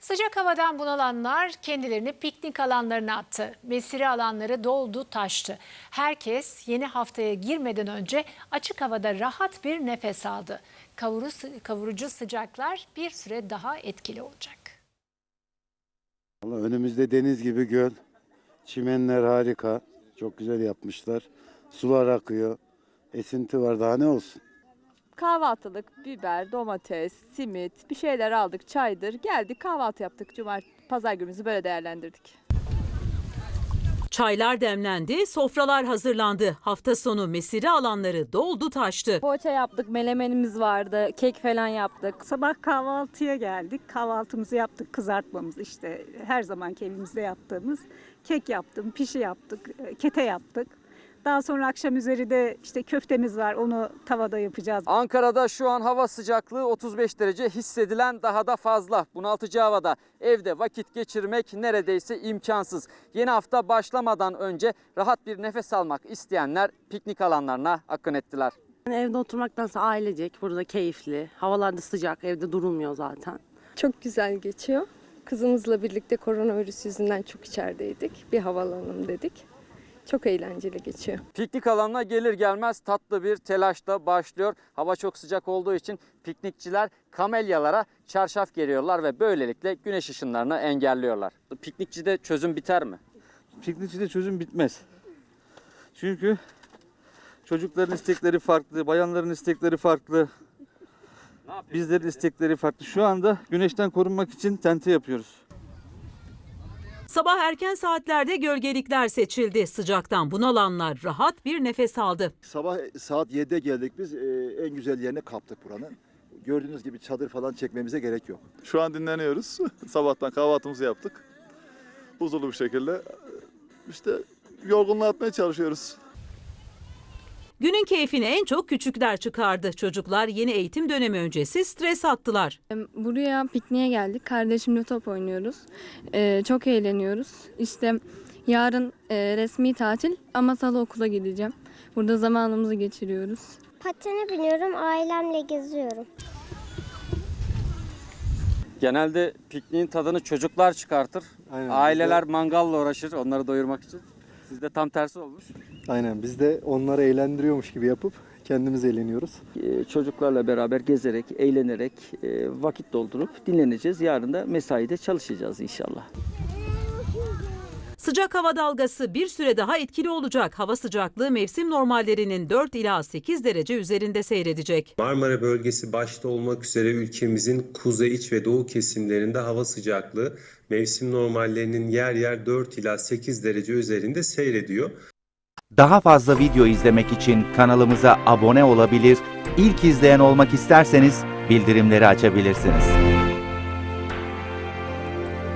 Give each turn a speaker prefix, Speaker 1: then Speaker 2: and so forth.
Speaker 1: Sıcak havadan bunalanlar kendilerini piknik alanlarına attı. Mesire alanları doldu taştı. Herkes yeni haftaya girmeden önce açık havada rahat bir nefes aldı. Kavuru, kavurucu sıcaklar bir süre daha etkili olacak.
Speaker 2: Vallahi önümüzde deniz gibi göl. Çimenler harika. Çok güzel yapmışlar. Sular akıyor. Esinti var daha ne olsun.
Speaker 3: Kahvaltılık biber, domates, simit bir şeyler aldık, çaydır. Geldik kahvaltı yaptık. Cumartesi, pazar günümüzü böyle değerlendirdik.
Speaker 4: Çaylar demlendi, sofralar hazırlandı. Hafta sonu mesire alanları doldu taştı.
Speaker 5: Poğaça yaptık, melemenimiz vardı, kek falan yaptık.
Speaker 6: Sabah kahvaltıya geldik. Kahvaltımızı yaptık, kızartmamız işte her zamanki evimizde yaptığımız. Kek yaptım, pişi yaptık, e, kete yaptık. Daha sonra akşam üzeri de işte köftemiz var, onu tavada yapacağız.
Speaker 7: Ankara'da şu an hava sıcaklığı 35 derece hissedilen daha da fazla. Bunaltıcı havada evde vakit geçirmek neredeyse imkansız. Yeni hafta başlamadan önce rahat bir nefes almak isteyenler piknik alanlarına akın ettiler.
Speaker 8: Evde oturmaktansa ailecek burada keyifli. Havalar da sıcak, evde durulmuyor zaten.
Speaker 9: Çok güzel geçiyor. Kızımızla birlikte koronavirüs yüzünden çok içerideydik. Bir havalanalım dedik. Çok eğlenceli geçiyor.
Speaker 7: Piknik alanına gelir gelmez tatlı bir telaş da başlıyor. Hava çok sıcak olduğu için piknikçiler kamelyalara çarşaf geriyorlar ve böylelikle güneş ışınlarını engelliyorlar. Piknikçide çözüm biter mi?
Speaker 10: piknikçide çözüm bitmez. Çünkü çocukların istekleri farklı, bayanların istekleri farklı, bizlerin istekleri farklı. Şu anda güneşten korunmak için tente yapıyoruz.
Speaker 4: Sabah erken saatlerde gölgelikler seçildi. Sıcaktan bunalanlar rahat bir nefes aldı.
Speaker 11: Sabah saat 7'de geldik biz. Ee, en güzel yerini kaptık buranın. Gördüğünüz gibi çadır falan çekmemize gerek yok.
Speaker 12: Şu an dinleniyoruz. Sabahtan kahvaltımızı yaptık. Huzurlu bir şekilde işte yorgunluğu atmaya çalışıyoruz.
Speaker 4: Günün keyfini en çok küçükler çıkardı. Çocuklar yeni eğitim dönemi öncesi stres attılar.
Speaker 9: Buraya pikniğe geldik. Kardeşimle top oynuyoruz. Ee, çok eğleniyoruz. İşte yarın e, resmi tatil ama salı okula gideceğim. Burada zamanımızı geçiriyoruz.
Speaker 13: Patene biniyorum, ailemle geziyorum.
Speaker 7: Genelde pikniğin tadını çocuklar çıkartır.
Speaker 2: Aynen.
Speaker 7: Aileler mangalla uğraşır onları doyurmak için. Sizde tam tersi olmuş.
Speaker 11: Aynen biz de onları eğlendiriyormuş gibi yapıp kendimiz eğleniyoruz.
Speaker 7: Ee, Çocuklarla beraber gezerek, eğlenerek e, vakit doldurup dinleneceğiz. Yarın da mesaide çalışacağız inşallah.
Speaker 4: Sıcak hava dalgası bir süre daha etkili olacak. Hava sıcaklığı mevsim normallerinin 4 ila 8 derece üzerinde seyredecek.
Speaker 14: Marmara bölgesi başta olmak üzere ülkemizin kuzey, iç ve doğu kesimlerinde hava sıcaklığı mevsim normallerinin yer yer 4 ila 8 derece üzerinde seyrediyor.
Speaker 15: Daha fazla video izlemek için kanalımıza abone olabilir, ilk izleyen olmak isterseniz bildirimleri açabilirsiniz.